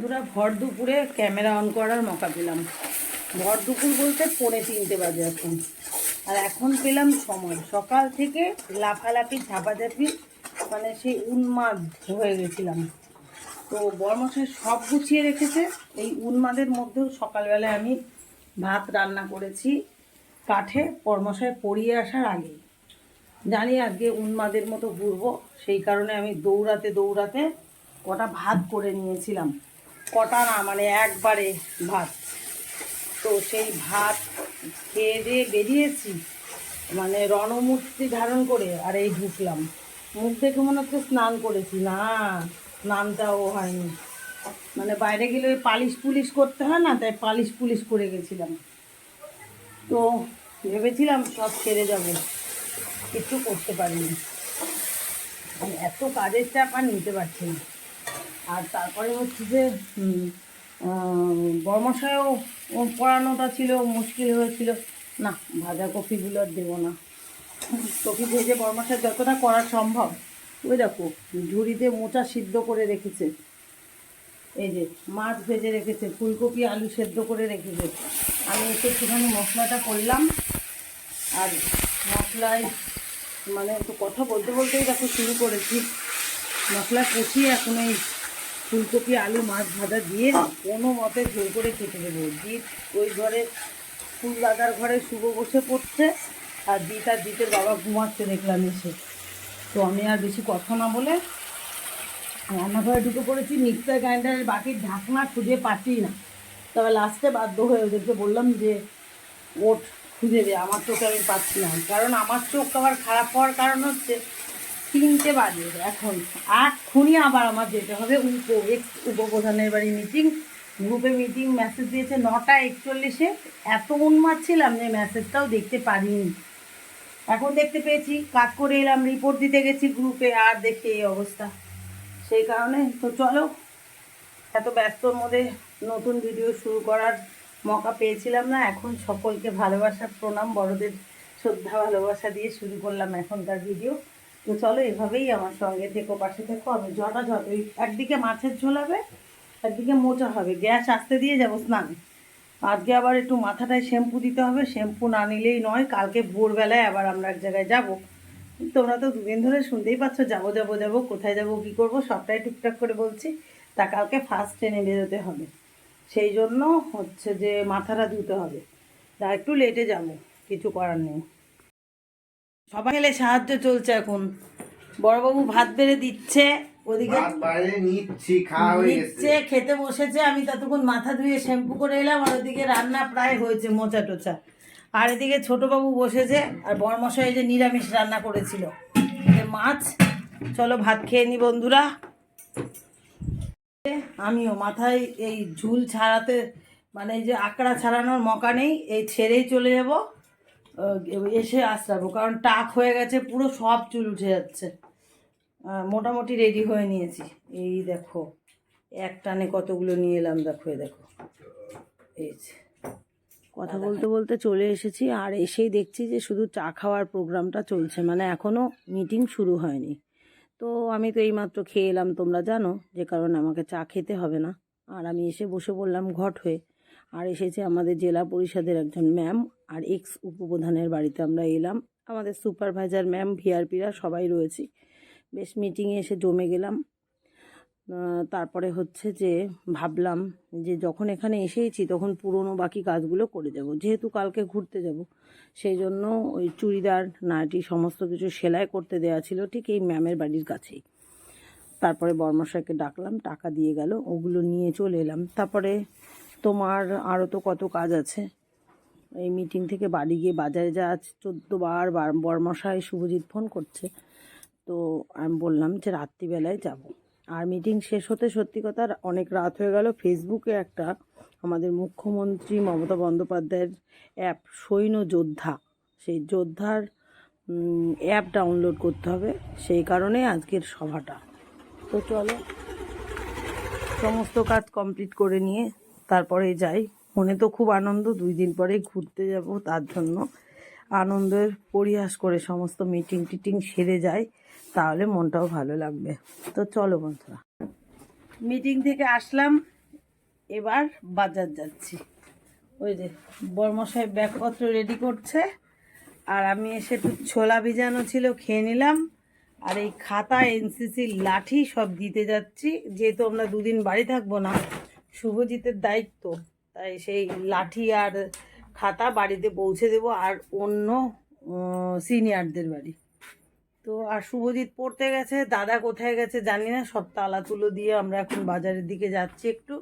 বন্ধুরা ভর দুপুরে ক্যামেরা অন করার মকা পেলাম। ভর দুপুর বলতে পৌনে তিনটে বাজে এখন। আর এখন পেলাম সময়। সকাল থেকে লাফালাফি, ঝাপাঝাপি মানে সেই উন্মাদ হয়ে গেছিলাম। তো বর্মশাই সব গুছিয়ে রেখেছে। এই উন্মাদের মধ্যেও সকালবেলায় আমি ভাত রান্না করেছি। কাঠে পরমশায় পড়িয়ে আসার আগে জানি আজকে উন্মাদের মতো ঘুরবো। সেই কারণে আমি দৌড়াতে দৌড়াতে কটা ভাত করে নিয়েছিলাম। কটা না মানে একবারে ভাত। তো সেই ভাত খেয়ে দিয়ে বেরিয়েছি মানে রণমূর্তি ধারণ করে আর এই ঢুকলাম। মুখ দেখে মনে হচ্ছে স্নান করেছি। না, স্নানটাও হয়নি। মানে বাইরে গেলে ওই পালিশ পুলিশ করতে হয় না, তাই পালিশ পুলিশ করে গেছিলাম। তো ভেবেছিলাম সব ছেড়ে যাব, কিছু করতে পারিনি। মানে এত কাজের চাপ আর নিতে পারছি না। আর তারপরে হচ্ছে যে বর্মশায়ও পড়ানোটা ছিল, মুশকিল হয়েছিল। না, ভাজা কপিগুলো আর দেবো না। কপি ভেজে বর্মশায় যতটা করা সম্ভব, ওই দেখো ঝুড়িতে মোচা সিদ্ধ করে রেখেছে। এই যে, মাছ ভেজে রেখেছে, ফুলকপি, আলু সেদ্ধ করে রেখেছে। আমি একটু একটুখানি মশলাটা করলাম। আর মশলায় মানে একটু কথা বলতে বলতেই দেখো শুরু করেছি। মশলা কষিয়ে এখন এই ফুলকপি, আলু, মাছ ভাজা দিয়ে কোনো মতে জোর করে খেতে দেবো জিৎ ওই ঘরে ফুল দাদার ঘরে শুভ বসে পড়ছে আর জিৎ তার জিতের বাবা ঘুমাচ্ছে দেখলাম এসে। তো আমি আর বেশি কথা না বলে রান্নাঘরে ঢুকে পড়েছি, মিক্সার গ্রাইন্ডারের বাটির ঢাকনা খুঁজে পাচ্ছি না। তবে লাস্টে বাধ্য হয়ে ওদেরকে বললাম যে, ওট খুঁজে দে, আমার চোখে আমি পাচ্ছি না। কারণ আমার চোখ আবার খারাপ হওয়ার কারণ হচ্ছে তিনটে বাজে এখন। খুনি আবার আমার যেতে হবে। উপ এক্স উপপ্রধানের বাড়ি মিটিং গ্রুপে মিটিং মেসেজ দিয়েছে নটা একচল্লিশে। এত উন্মাদ ছিলাম যে মেসেজটাও দেখতে পারিনি। এখন দেখতে পেয়েছি, কাজ করে এলাম রিপোর্ট দিতে গেছি গ্রুপে আর দেখি এই অবস্থা। সেই কারণে, তো চলো, এত ব্যস্তর মধ্যে নতুন ভিডিও শুরু করার মকা পেয়েছিলাম না। এখন সকলকে ভালোবাসা, প্রণাম, বড়দের শ্রদ্ধা, ভালোবাসা দিয়ে শুরু করলাম এখনকার ভিডিও তো চলো এভাবেই আমার সঙ্গে থেকো, পাশে থেকো। আমি যথাযথ ওই একদিকে মাছের ঝোল হবে, একদিকে মোচা হবে। গ্যাস আসতে দিয়ে যাব স্নানে। আজকে আবার একটু মাথাটায় শ্যাম্পু দিতে হবে। শ্যাম্পু না নিলেই নয়, কালকে ভোরবেলায় আবার আমরা এক জায়গায় যাব। তোমরা তো দুদিন ধরে শুনতেই পাচ্ছ, যাব যাব যাব, কোথায় যাব, কী করব, সবটাই টুকটাক করে বলছি। তা কালকে ফার্স্ট ট্রেনে বেরোতে হবে। সেই জন্য হচ্ছে যে মাথাটা ধুতে হবে। তা একটু লেটে যাব, কিছু করার নেই। সবাই মিলে সাহায্য চলছে এখন। বড়বাবু ভাত বেড়ে দিচ্ছে ওদিকে নিচ্ছে খেতে বসেছে আমি ততক্ষণ মাথা ধুয়ে শ্যাম্পু করে এলাম আর ওদিকে রান্না প্রায় হয়েছে মোচা টোচা। আর এদিকে ছোটবাবু বসেছে আর বরমশাই যে নিরামিষ রান্না করেছিল। মাছ চলো ভাত খেয়ে নি বন্ধুরা। আমিও মাথায় এই ঝুল ছাড়াতে মানে এই যে আকড়া ছাড়ানোর মকা নেই এই ছেড়েই চলে যাব। এসে আসরাবো কারণ টাক হয়ে গেছে পুরো সব চুল উঠে যাচ্ছে। মোটামুটি রেডি হয়ে নিয়েছি। এই দেখো এক টানে কতগুলো নিয়ে এলাম দেখো এই দেখো। এই কথা বলতে বলতে চলে এসেছি আর এসেই দেখছি যে শুধু চা খাওয়ার প্রোগ্রামটা চলছে। মানে এখনও মিটিং শুরু হয়নি। তো আমি তো এইমাত্র খেয়ে এলাম তোমরা জানো যে কারণে আমাকে চা খেতে হবে না। আর আমি এসে বসে বললাম ঘট হয়ে। আর এসেছে আমাদের জেলা পরিষদের একজন ম্যাম আর এক্স উপপ্রধানের বাড়িতে আমরা এলাম। আমাদের সুপারভাইজার ম্যাম, ভিআরপিরা সবাই রয়েছি। বেশ মিটিংয়ে এসে জমে গেলাম। তারপরে হচ্ছে যে ভাবলাম যে যখন এখানে এসেইছি তখন পুরনো বাকি কাজগুলো করে যাব। যেহেতু কালকে ঘুরতে যাব, সেই জন্য ওই চুড়িদার, নাইটি, সমস্ত কিছু সেলাই করতে দেওয়া ছিল ঠিক এই ম্যামের বাড়ির কাছেই। তারপরে বর্মশাইকে ডাকলাম, টাকা দিয়ে গেল, ওগুলো নিয়ে চলে এলাম। তারপরে তোমার আরও তো কত কাজ আছে। এই মিটিং থেকে বাড়ি গিয়ে বাজারে যা চোদ্দ বার বার বর্মশাই শুভজিৎ ফোন করছে। তো আমি বললাম যে রাত্রিবেলায় যাব। আর মিটিং শেষ হতে সত্যি কথা অনেক রাত হয়ে গেল। ফেসবুকে একটা আমাদের মুখ্যমন্ত্রী মমতা বন্দ্যোপাধ্যায়ের অ্যাপ সৈন্য যোদ্ধা। সেই যোদ্ধার অ্যাপ ডাউনলোড করতে হবে। সেই কারণে আজকের সভাটা। তো চলো, সমস্ত কাজ কমপ্লিট করে নিয়ে তারপরে যাই। মনে তো খুব আনন্দ, দুই দিন পরে ঘুরতে যাব তার জন্য। আনন্দের পরিহাস করে সমস্ত মিটিং টিটিং সেরে যায় তাহলে মনটাও ভালো লাগবে। তো চলো বন্ধুরা। মিটিং থেকে আসলাম, এবার বাজার যাচ্ছি। ওই যে বর্মশাই ব্যাগপত্র রেডি করছে, আর আমি এসে একটু ছোলা ভিজানো ছিল, খেয়ে নিলাম। আর এই খাতা এনসিসি লাঠি সব দিতে যাচ্ছি। যেহেতু আমরা দুদিন বাড়ি থাকব না শুভজিতের দায়িত্ব। তাই সেই লাঠি আর খাতা বাড়িতে পৌঁছে দেব আর অন্য সিনিয়রদের বাড়ি। তো আর শুভজিৎ পড়তে গেছে, দাদা কোথায় গেছে জানি না, সব তালা তুলো দিয়ে আমরা এখন বাজারের দিকে যাচ্ছি একটু।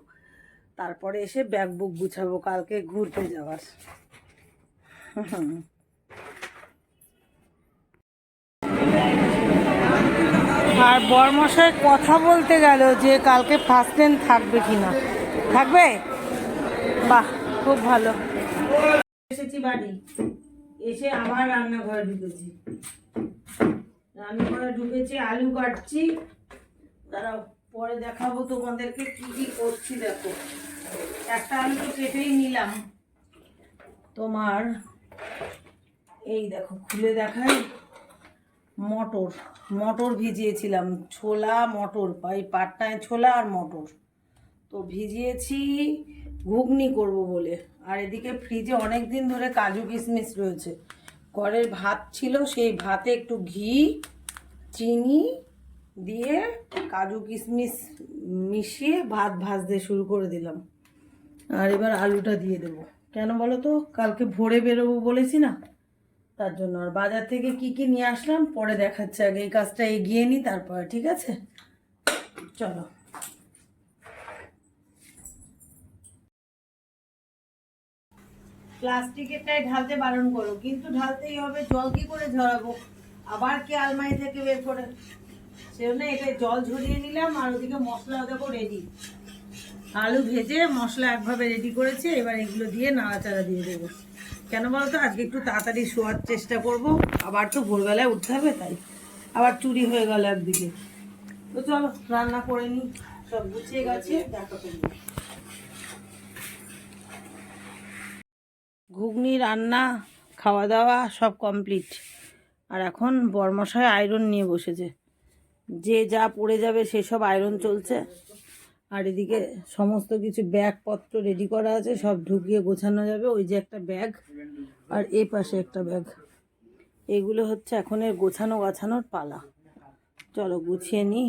তারপরে এসে ব্যাগ বুক গুছাবো, কালকে ঘুরতে যাওয়ার। আর বর্মশাই কথা বলতে গেল যে কালকে ফার্স্ট ট্রেন থাকবে কি না থাকবে? বাহ, খুব ভালো। এসেছি বাড়ি। এসে আবার রান্নাঘরে ঢুকেছি। রান্নাঘরে ঢুকেছি, আলু কাটছি। দাঁড়াও, পরে দেখাবো তোমাদেরকে কি কি করছি, দেখো। একটা আলু তো কেটেই নিলাম। তোমার, এই দেখো, খুলে দেখাই। মটর মটর ভিজিয়েছিলাম। ছোলা, মটর, এই পাটটায় ছোলা আর মটর। তো ভিজিয়েছি, ঘুগনি করব বলে। আর এদিকে ফ্রিজে অনেক দিন ধরে কাজু কিশমিশ রয়েছে। ঘরের ভাত ছিল, সেই ভাতে একটু ঘি, চিনি দিয়ে কাজু কিশমিশ মিশিয়ে ভাত ভাজতে শুরু করে দিলাম। আর এবার আলুটা দিয়ে দেবো। কেন বলো তো? কালকে ভোরে বেরোবো বলেছি না? তার জন্য। আর বাজার থেকে কি কি নিয়ে আসলাম? পরে দেখাচ্ছে আগে। এই কাজটা এগিয়ে নিই তারপরে, ঠিক আছে? চলো। প্লাস্টিকেরটাই ঢালতে বারণ করো, কিন্তু ঢালতেই হবে, জল কি করে ঝরাবো? আবার কি আলমারি থেকে বের করে? সেজন্য এটা জল ঝরিয়ে নিলাম, আর ওদিকে মশলা দেখো রেডি আলু ভেজে মশলা একভাবে রেডি করেছি, এবার এগুলো দিয়ে নাড়াচাড়া দিয়ে দেবো। কেন বলতো? আজকে একটু তাড়াতাড়ি শোয়ার চেষ্টা করব। আবার তো ভোরবেলায় উঠতে হবে তাই। আবার চুরি হয়ে গেল একদিকে। তো চলো, রান্না করে নিই। সব গুছিয়ে গেছে, দেখা করব। ঘুগনি, রান্না খাওয়া দাওয়া সব কমপ্লিট আর এখন বর্মশায় আয়রন নিয়ে বসেছে। যে যা পড়ে যাবে সেসব আয়রন চলছে। আর এদিকে সমস্ত কিছু ব্যাগপত্র রেডি করা আছে, সব ঢুকিয়ে গোছানো যাবে। ওই যে একটা ব্যাগ আর এই পাশে একটা ব্যাগ এগুলো হচ্ছে এখন এর গোছানো গাছানোর পালা। চলো গুছিয়ে নিই।